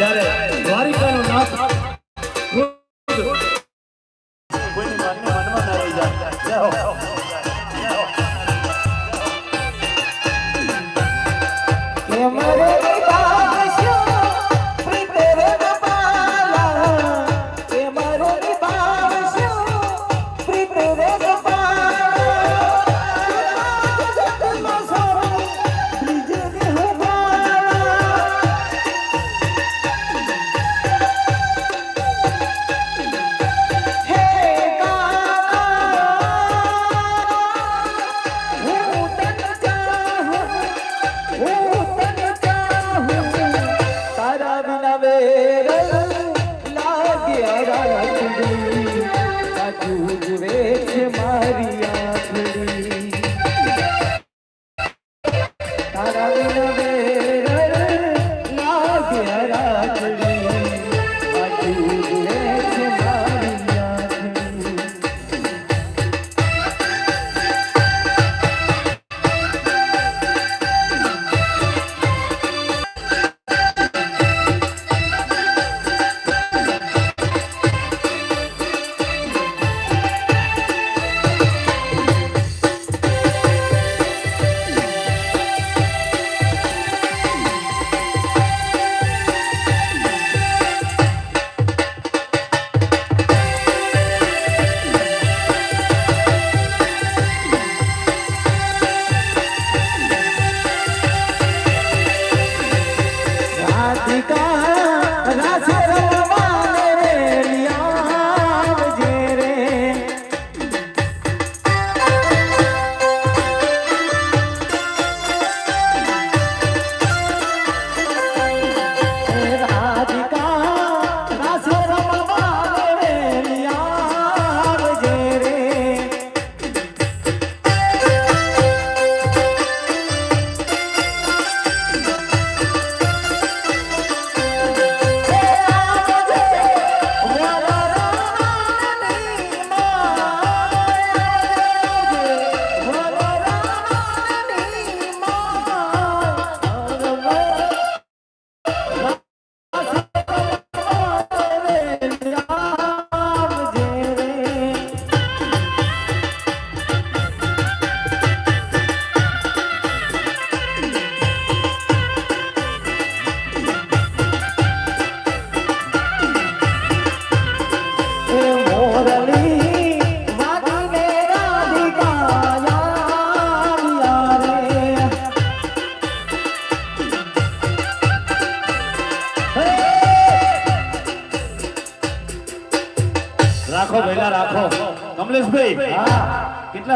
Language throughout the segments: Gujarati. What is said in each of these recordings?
ત્યારે દ્વારિકાનો નાથ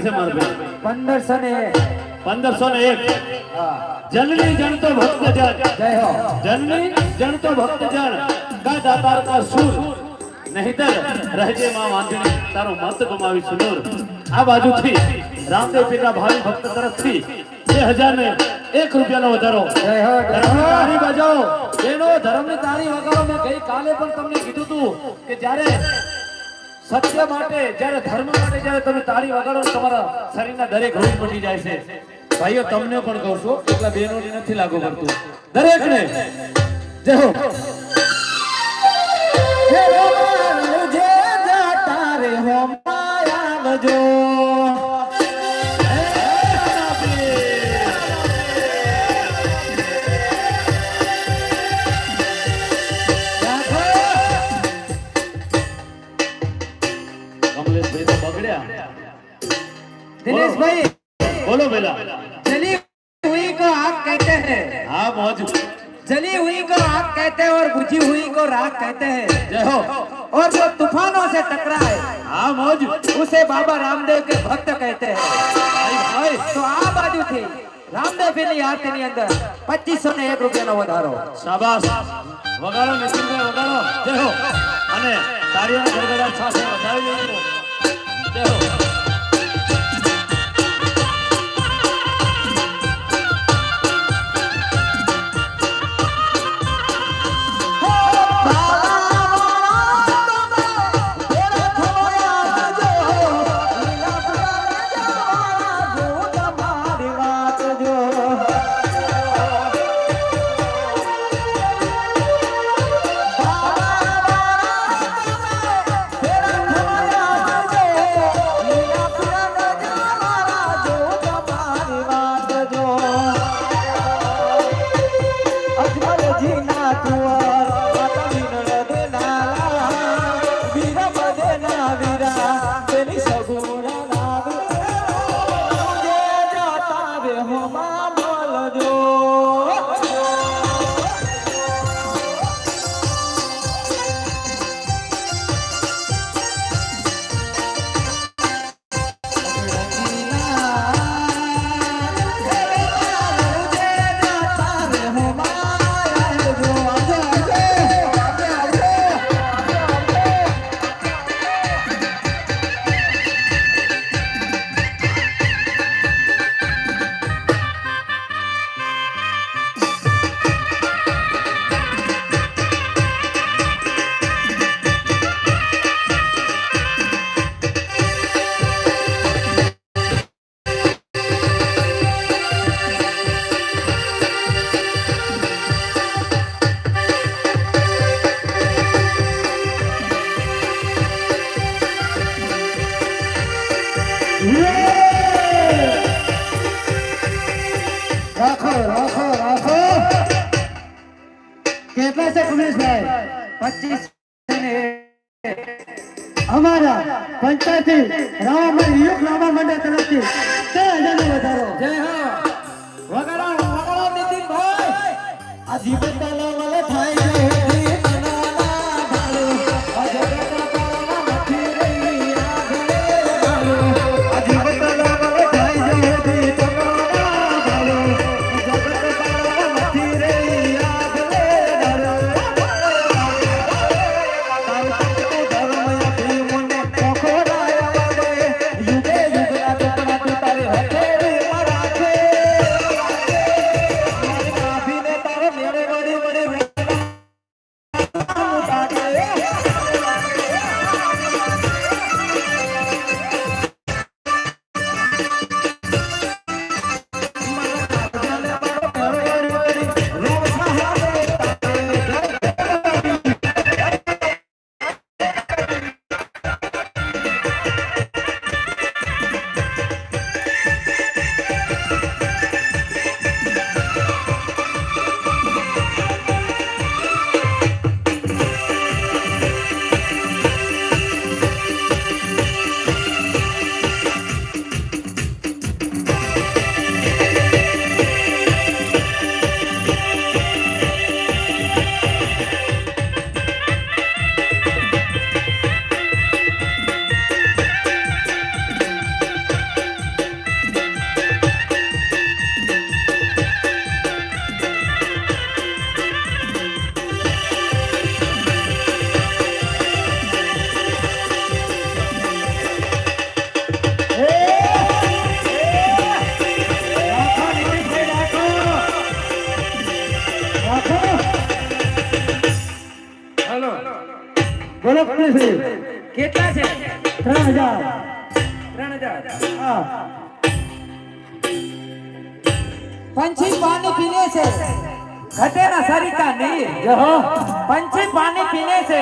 કેટલા છે મારા ભાઈ. પંદરસો ને પંદરસો ને એક. જનની જણતો ભક્ત જન. જય હો. જનની જણતો ભક્ત જન. કા દાતાર કા સુર. નહીતર રહેજે માં વાંધી તારો મત ગુમાવી સુનૂર આ બાજુથી રામદેવ પિતા ભાવિ ભક્ત તરફથી બે હજાર ને એક રૂપિયાનો વધારો. જય ધર્મની હો. તાળી બજાવો. એનો ધર્મની તારી વગાડો મેં ગઈ કાલે પણ તમને કીધું હતું કે જ્યારે સત્ય માટે, જ્યારે ધર્મ માટે, જ્યારે તમે તાળી વગાડો તમારા શરીરના દરેક રોગ મટી જાય છે. ભાઈઓ, તમને પણ કહું છું, એટલા બહેનોને નથી લાગુ પડતું. દરેકને, જય હો. हुई को राख कहते हैं જય હો और जो तूफानों से टकराए હા મોજ उसे बाबा रामदेव के भक्त कहते हैं ભાઈ ભાઈ તો આ બાજુથી રામદેવ ની આરતીની અંદર પચીસો ને એક રૂપિયાનો વધારો શાબાશ વગાડો નિતિનભાઈ વગાડો જય હો અને તાળીઓના ગડગડાટ સાથે વધાવી દેજો જય હો બોલજો પચીસ અમારા પંચાયતી રામામણ યુગ રામા મંડળ તરફથી ત્રણ હજારનો વધારો. જય હો. વગર વગાડો નીતિનભાઈ. આ જીવન पंछी पानी पीने से घटे ना सरिता नीर पंछी पानी पीने से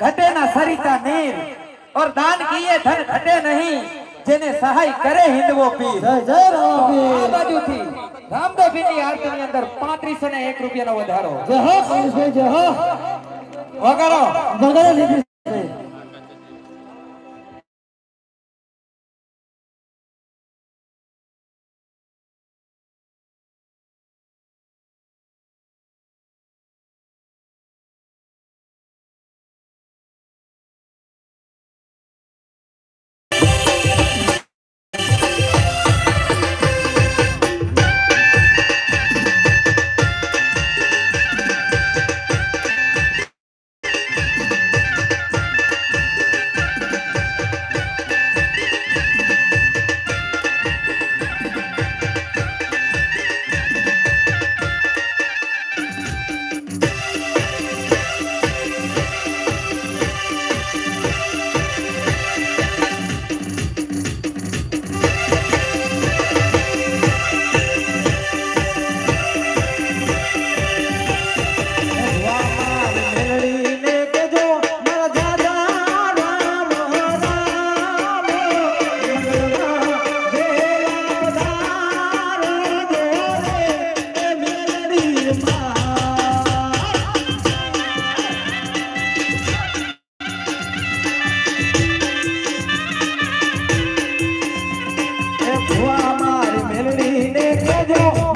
घटे ना सरिता नीर और दान किए धन घटे नहीं જેને સહાય કરે હિંદવો પીર જય જય આ રામાપીર બાજુથી રામદેવની આરતીની અંદર 35 ને 1 રૂપિયાનો વધારો જય હો કમલેશભાઈ જય હો વગાડો વગેરે નીતિશભાઈ Pedro.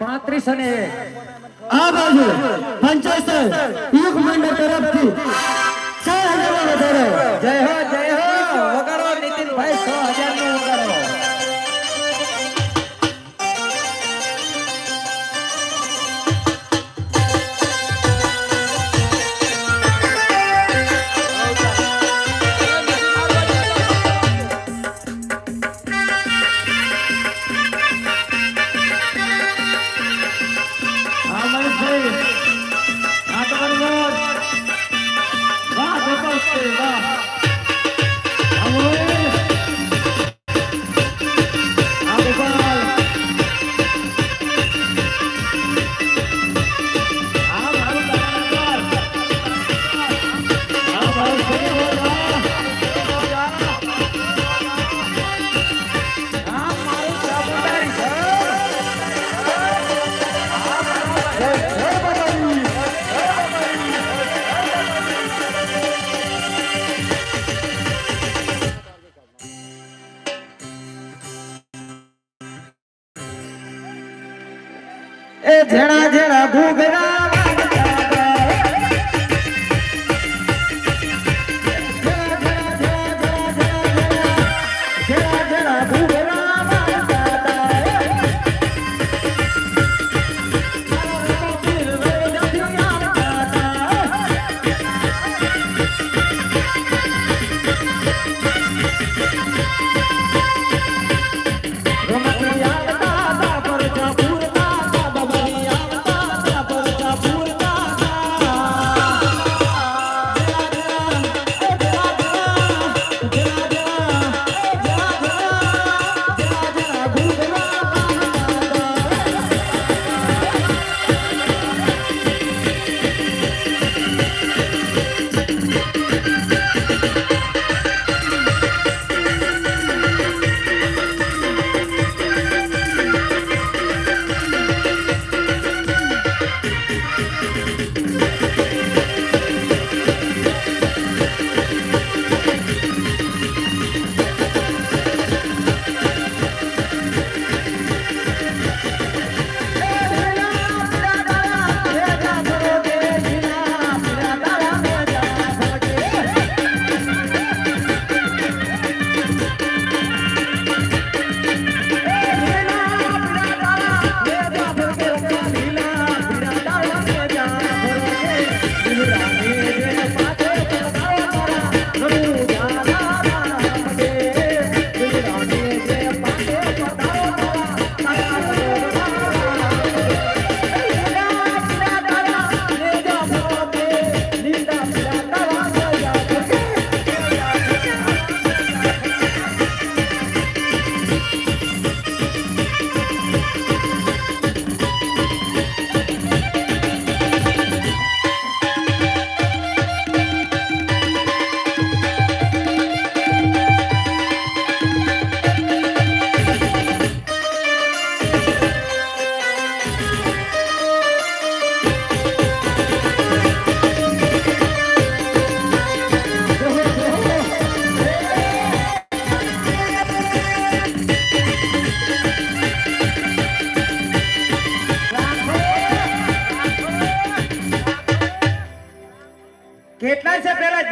પાંત્રીસ અને આ બાજુ પંચોતેર. યુગ મંડળ તરફથી ચાર હજાર વધારે જય હો જય હો. વગાડો નીતિનભાઈ સો હજાર નો વગાડો.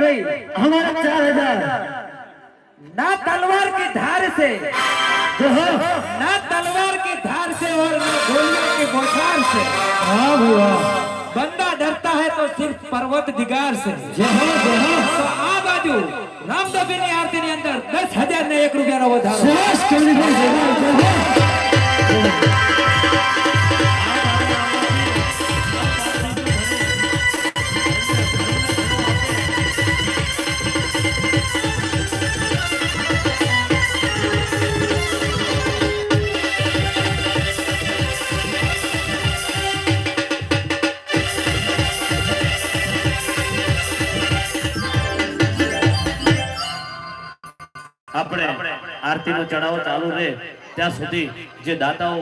कोई हमारा चार हज़ार। ना तलवार की धार से ना तलवार की धार से और ना गोलियों के बौछार से। हाँ भैया बंदा डरता है तो सिर्फ़ पर्वत दिगार से। जहाँ जहाँ तो आ बाजू। रामदेव ने आरती ने अंदर दस हज़ार ने एक रुपया ना वो धार। ચડાવો ચાલુ રહે ત્યાં સુધી જે દાતાઓ